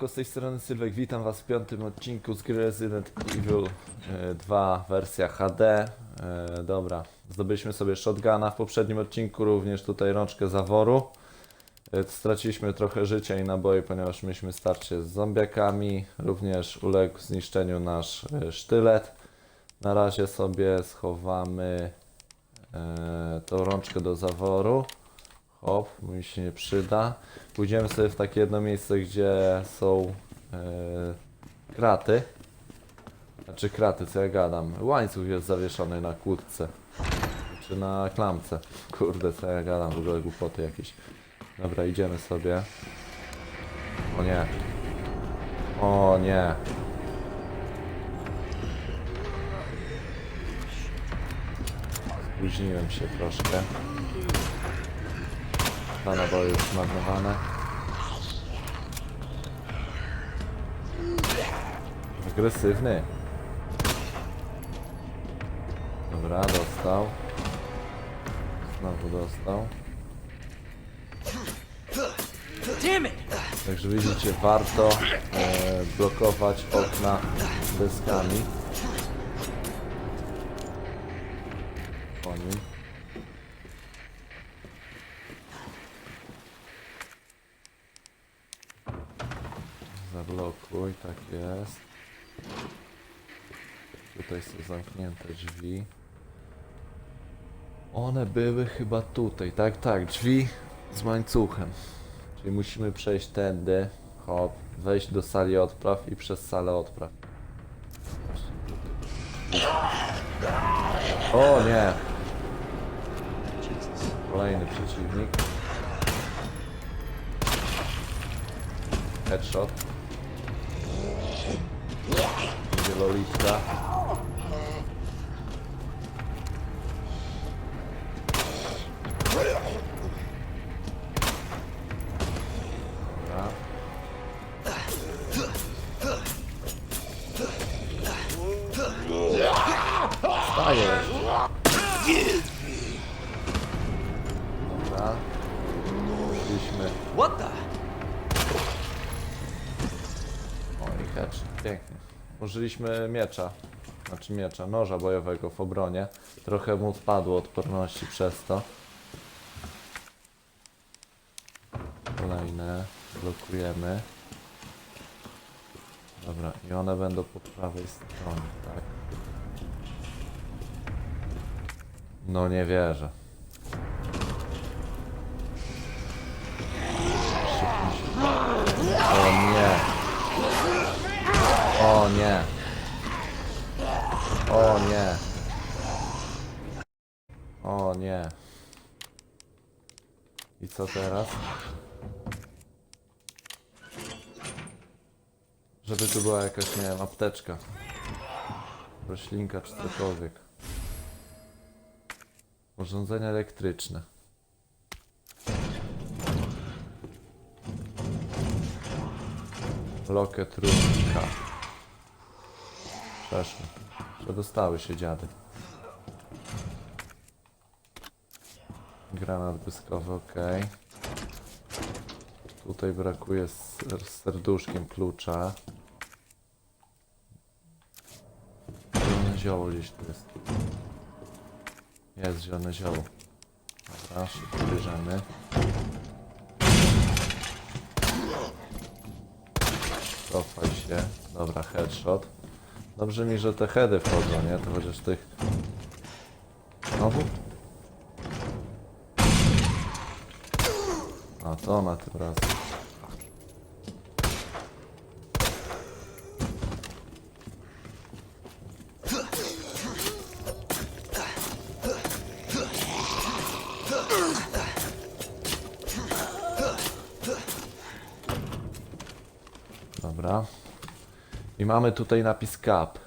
Siemanko, z tej strony Sylwek, witam was w piątym odcinku z gry Resident Evil e, 2 wersja HD. E, dobra, zdobyliśmy sobie shotguna w poprzednim odcinku, również tutaj rączkę zaworu. E, straciliśmy trochę życia i naboi, ponieważ mieliśmy starcie z zombiakami. Również uległ zniszczeniu nasz e, sztylet. Na razie sobie schowamy e, tą rączkę do zaworu. Hop, mi się nie przyda. Pójdziemy sobie w takie jedno miejsce, gdzie są e, kraty. Znaczy kraty, co ja gadam. Łańcuch jest zawieszony na kłódce. Czy na klamce. Kurde, co ja gadam, w ogóle głupoty jakieś. Dobra, idziemy sobie. O nie. O nie. Spóźniłem się troszkę. Dwa naboje już zmarnowane. Agresywny. Dobra, dostał. Znowu dostał. Także widzicie, warto e, blokować okna deskami. Po nim. Tak jest. Tutaj są zamknięte drzwi. One były chyba tutaj, tak, tak, drzwi z łańcuchem. Czyli musimy przejść tędy, hop, wejść do sali odpraw i przez salę odpraw. O nie! Kolejny przeciwnik. Headshot. Będzie lolitka. Dobra. Pięknie. Użyliśmy miecza. Znaczy miecza, noża bojowego w obronie. Trochę mu spadło odporności przez to. Kolejne. Blokujemy. Dobra, i one będą po prawej stronie, tak? No nie wierzę. O nie. O nie. O nie. O nie. I co teraz? Żeby tu była jakaś, nie wiem, apteczka. Roślinka czy cokolwiek. Urządzenia elektryczne. Loket rurka. Przeszły. Przedostały się dziady. Granat błyskowy, ok. Tutaj brakuje z serduszkiem klucza. Zielone zioło gdzieś tu jest. Jest zielone zioło. Dobra, szybko bierzemy. Cofaj się. Dobra, headshot. Dobrze mi, że te heady wchodzą, nie? To chociaż tych... Znowu? A to ona tym razem. I mamy tutaj napis cap.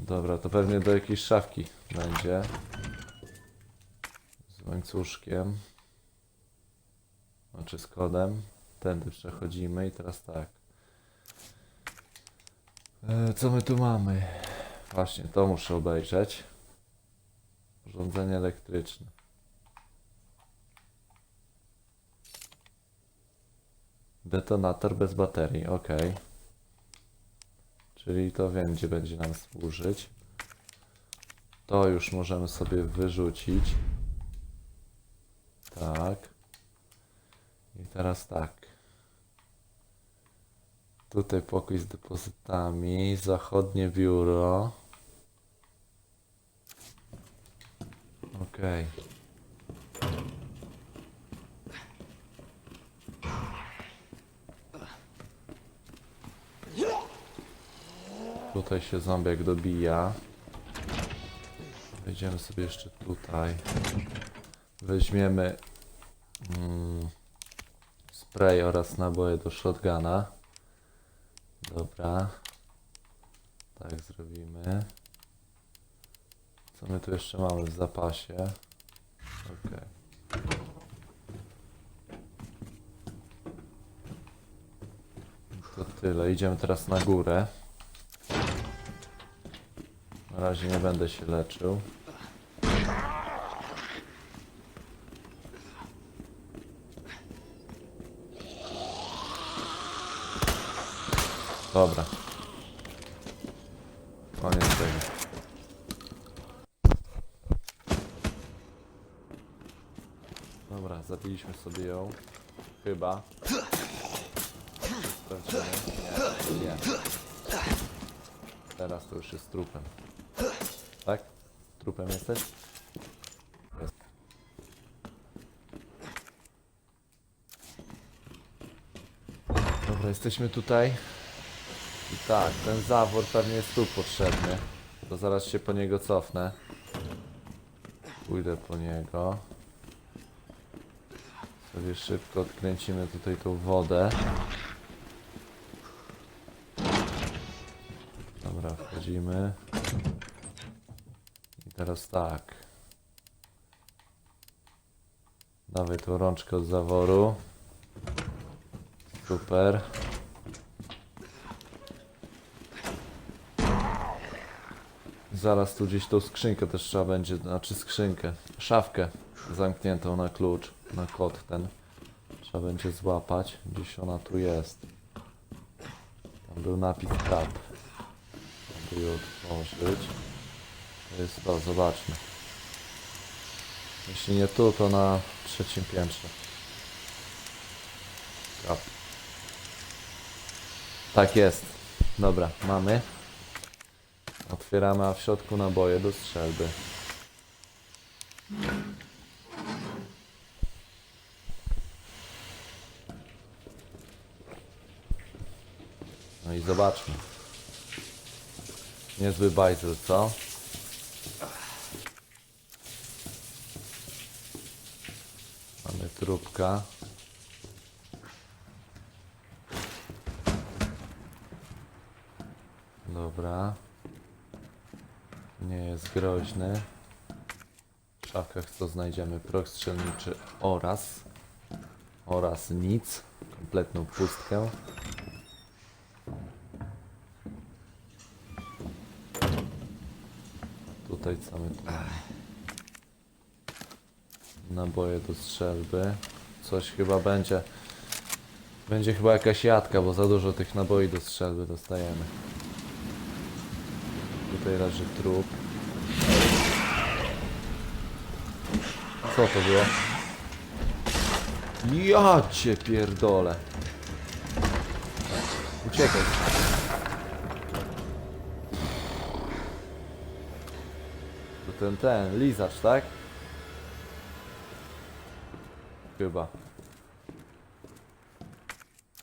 Dobra, to pewnie do jakiejś szafki będzie. Z łańcuszkiem. Znaczy z kodem. Tędy przechodzimy i teraz tak. E, co my tu mamy? Właśnie, to muszę obejrzeć. Urządzenie elektryczne. Detonator bez baterii, ok. Czyli to wiem, gdzie będzie nam służyć. To już możemy sobie wyrzucić. Tak. I teraz tak. Tutaj pokój z depozytami, zachodnie biuro. Okej. Tutaj się zombiak dobija. Wejdziemy sobie jeszcze tutaj. Weźmiemy mm, spray oraz naboje do shotguna. Dobra. Tak zrobimy. Co my tu jeszcze mamy w zapasie? Okej. To tyle. Idziemy teraz na górę. Na razie nie będę się leczył. Dobra. Koniec tego. Dobra, zabiliśmy sobie ją. Chyba. Nie, nie. Teraz to już jest trupem. Tak? Trupem jesteś? Jest. Dobra, jesteśmy tutaj. I tak, ten zawór pewnie jest tu potrzebny. To zaraz się po niego cofnę. Pójdę po niego. Sobie szybko odkręcimy tutaj tą wodę. Dobra, wchodzimy. Teraz tak. Dawaj tą rączkę od zaworu. Super. Zaraz tu gdzieś tą skrzynkę też trzeba będzie, znaczy skrzynkę, szafkę zamkniętą na klucz, na kod ten. Trzeba będzie złapać, gdzieś ona tu jest. Tam był napis tap. Aby ją otworzyć. To jest to, zobaczmy. Jeśli nie tu, to na trzecim piętrze. Tak jest. Dobra, mamy. Otwieramy, a w środku naboje do strzelby. No i zobaczmy. Niezły bajzel, co? Mamy trupka. Dobra. Nie jest groźny. W szafkach co znajdziemy? Prok strzelniczy oraz oraz nic. Kompletną pustkę. Tutaj co my tu mamy? Naboje do strzelby. Coś chyba będzie. Będzie chyba jakaś jadka, bo za dużo tych naboi do strzelby dostajemy. Tutaj leży trup. Co to było? Ja cię pierdolę. Uciekaj. To ten, ten, lizacz, tak? Chyba.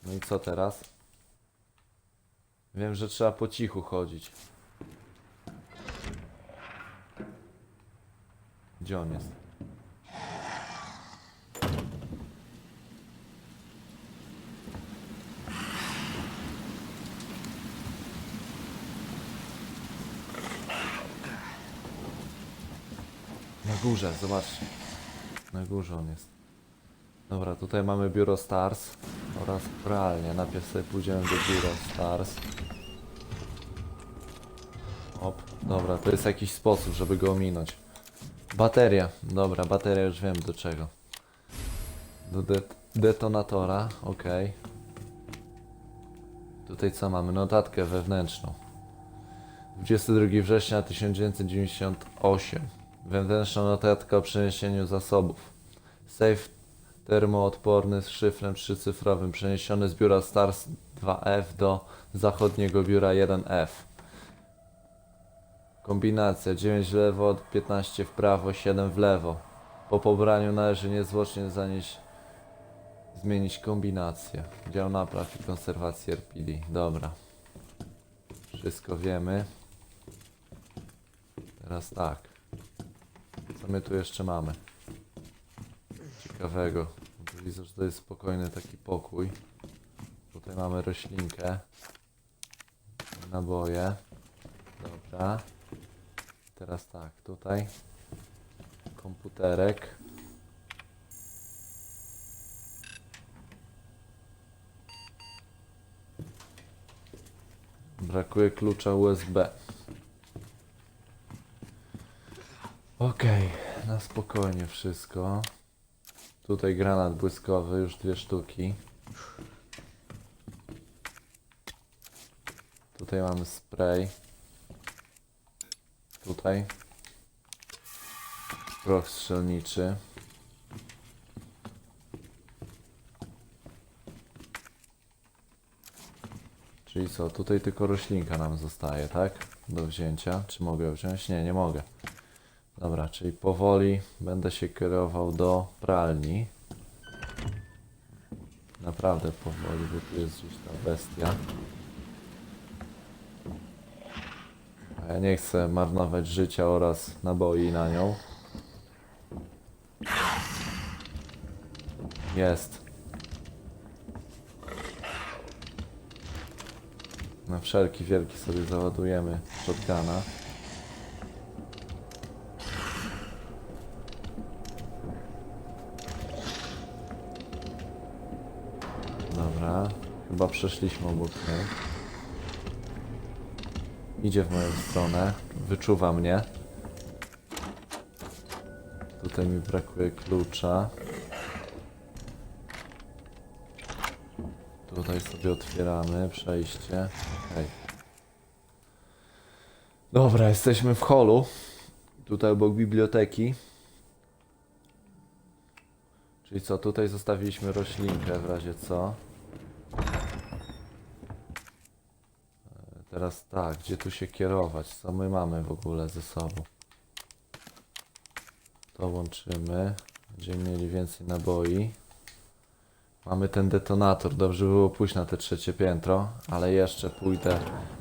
No i co teraz? Wiem, że trzeba po cichu chodzić. Gdzie on jest? Na górze, zobaczcie. Na górze on jest. Dobra, tutaj mamy biuro Stars oraz pralnię. Najpierw sobie pójdziemy do biura Stars. Op, dobra, to jest jakiś sposób, żeby go ominąć. Bateria, dobra, bateria już wiem do czego. Do det detonatora, ok. Tutaj co mamy? Notatkę wewnętrzną. 22 września 1998. Wewnętrzna notatka o przeniesieniu zasobów. Safe termoodporny z szyfrem trzycyfrowym przeniesiony z biura Stars 2F do zachodniego biura 1F. Kombinacja 9 w lewo, 15 w prawo, 7 w lewo. Po pobraniu należy niezwłocznie zanieść zmienić kombinację. Dział napraw i konserwacji RPD. Dobra. Wszystko wiemy. Teraz tak. Co my tu jeszcze mamy? Ciekawego. Widzę, że to jest spokojny taki pokój. Tutaj mamy roślinkę. Naboje. Dobra. Teraz tak, tutaj komputerek. Brakuje klucza USB. Okej, na spokojnie wszystko. Tutaj granat błyskowy, już dwie sztuki. Tutaj mamy spray. Tutaj. Proch strzelniczy. Czyli co, tutaj tylko roślinka nam zostaje, tak? Do wzięcia. Czy mogę wziąć? Nie, nie mogę. Dobra, czyli powoli będę się kierował do pralni. Naprawdę powoli, bo tu jest gdzieś ta bestia. A ja nie chcę marnować życia oraz naboi na nią. Jest. Na wszelki wielki sobie załadujemy shotguna. Dobra, chyba przeszliśmy obok niej. Idzie w moją stronę, wyczuwa mnie. Tutaj mi brakuje klucza. Tutaj sobie otwieramy przejście. Okej. Dobra, jesteśmy w holu. Tutaj obok biblioteki. Czyli co, tutaj zostawiliśmy roślinkę w razie co. Teraz tak, gdzie tu się kierować? Co my mamy w ogóle ze sobą? To łączymy. Będziemy mieli więcej naboi. Mamy ten detonator. Dobrze było pójść na te trzecie piętro, ale jeszcze pójdę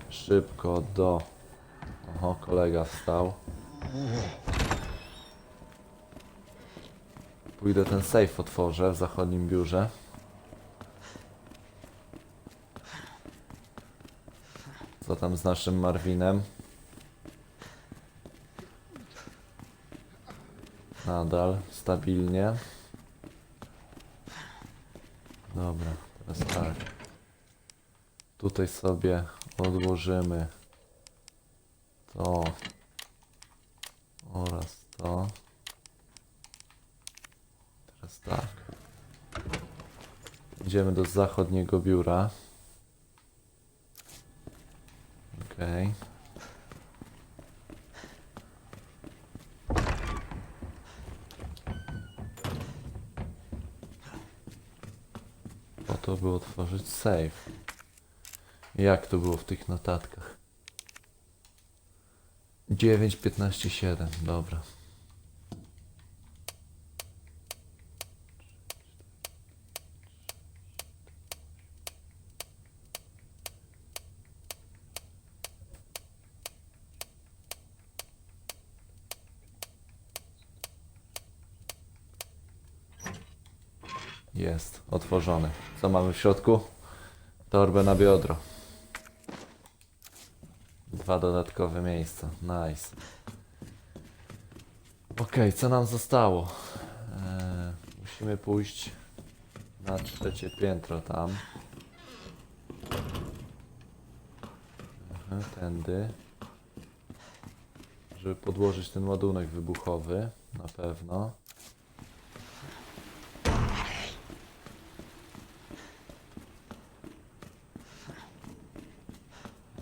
szybko do. Oho, kolega wstał. Pójdę ten safe otworzę w zachodnim biurze. Co tam z naszym Marvinem? Nadal stabilnie. Dobra, teraz tak. Tutaj sobie odłożymy to oraz to. Teraz tak. Idziemy do zachodniego biura. Okej. Po to by otworzyć safe. Jak to było w tych notatkach? 9, 15, 7. Dobra. Jest, otworzony. Co mamy w środku? Torbę na biodro. Dwa dodatkowe miejsca. Nice. Okej, co nam zostało? Eee, musimy pójść na trzecie piętro tam. Aha, tędy. Żeby podłożyć ten ładunek wybuchowy. Na pewno.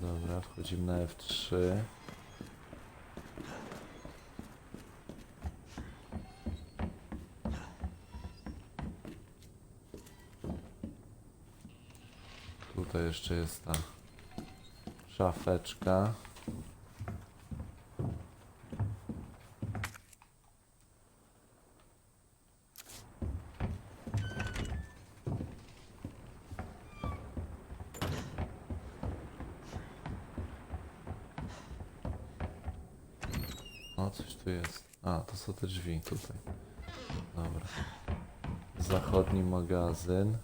Dobra, wchodzimy na F3. Tutaj jeszcze jest ta szafeczka. O, coś tu jest. A, to są te drzwi tutaj. Dobra. Zachodni magazyn.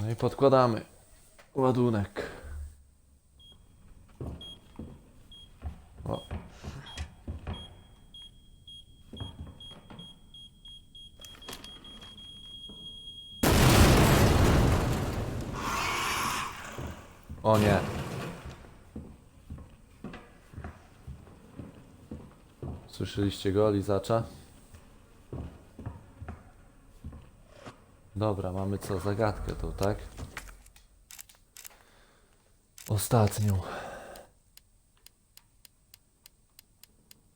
No i podkładamy ładunek. O. O nie. Słyszeliście go, Lizacza? Dobra, mamy co? Zagadkę tą, tak? Ostatnią.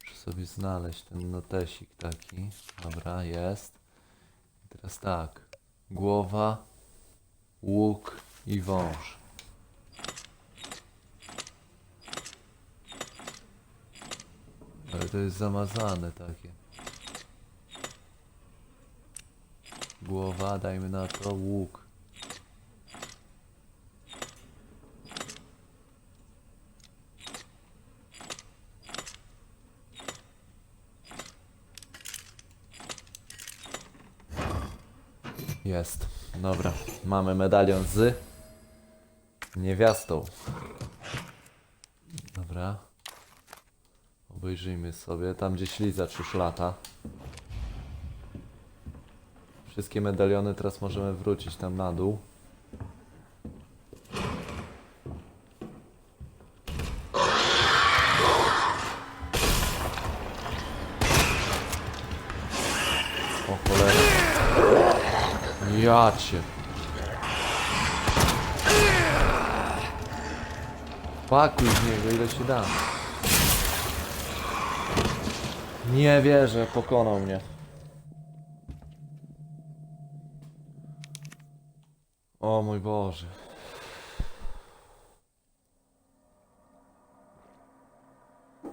Muszę sobie znaleźć ten notesik taki. Dobra, jest. I teraz tak. Głowa, łuk i wąż. Ale to jest zamazane takie. Głowa, dajmy na to łuk. Jest. Dobra. Mamy medalion z niewiastą. Dobra. Obejrzyjmy sobie. Tam gdzie ślizzacz już lata. Wszystkie medaliony teraz możemy wrócić tam na dół. O cholera. Ja cię. Pakuj z niego ile się da. Nie wierzę, pokonał mnie. O mój Boże.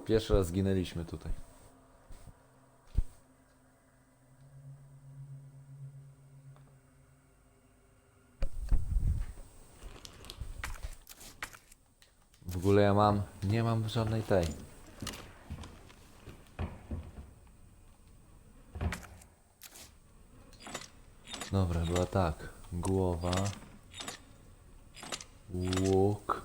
Pierwszy raz zginęliśmy tutaj. W ogóle ja mam, nie mam żadnej tej. Dobra, była tak. Głowa. Łuk.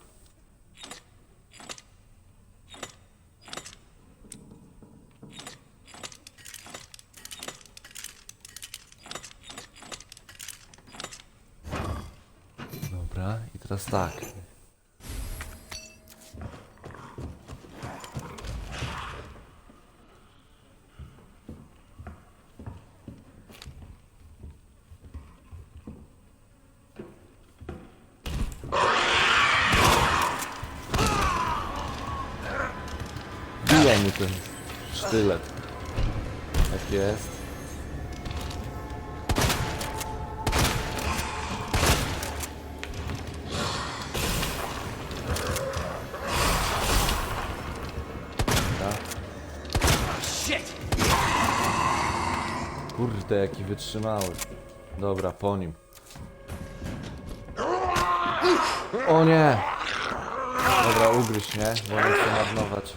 Dobra, i teraz tak. Bija mi ten sztylet. Tak jest. Dobra. Kurde, jaki wytrzymały. Dobra, po nim. O nie! Dobra, ugryź mnie, bo nie chcę marnować.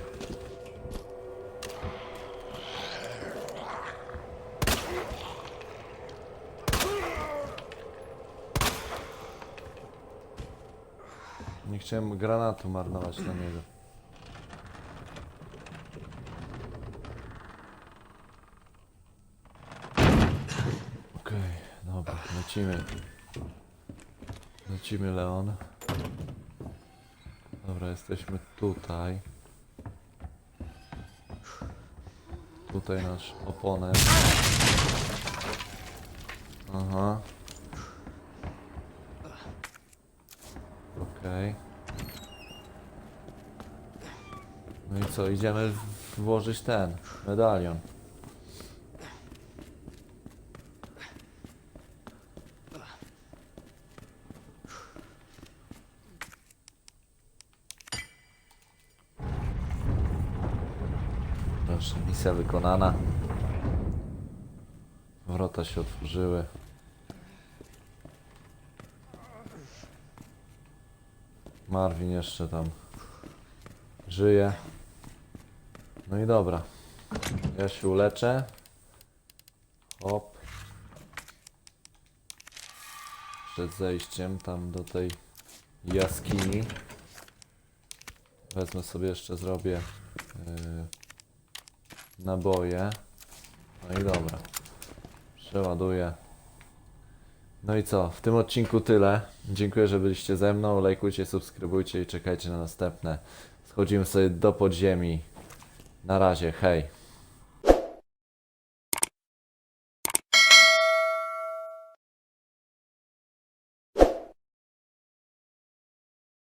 Chciałem granatu marnować na niego. Okej, dobra, lecimy. Lecimy, Leon. Dobra, jesteśmy tutaj. Tutaj nasz oponent. Aha. Okej. No i co, idziemy włożyć ten medalion. Proszę, misja wykonana. Wrota się otworzyły. Marvin jeszcze tam żyje. No i dobra. Ja się uleczę. Hop. Przed zejściem tam do tej jaskini. Wezmę sobie jeszcze, zrobię yy, naboje. No i dobra. Przeładuję. No i co? W tym odcinku tyle. Dziękuję, że byliście ze mną. Lajkujcie, subskrybujcie i czekajcie na następne. Schodzimy sobie do podziemi. Na razie, hej.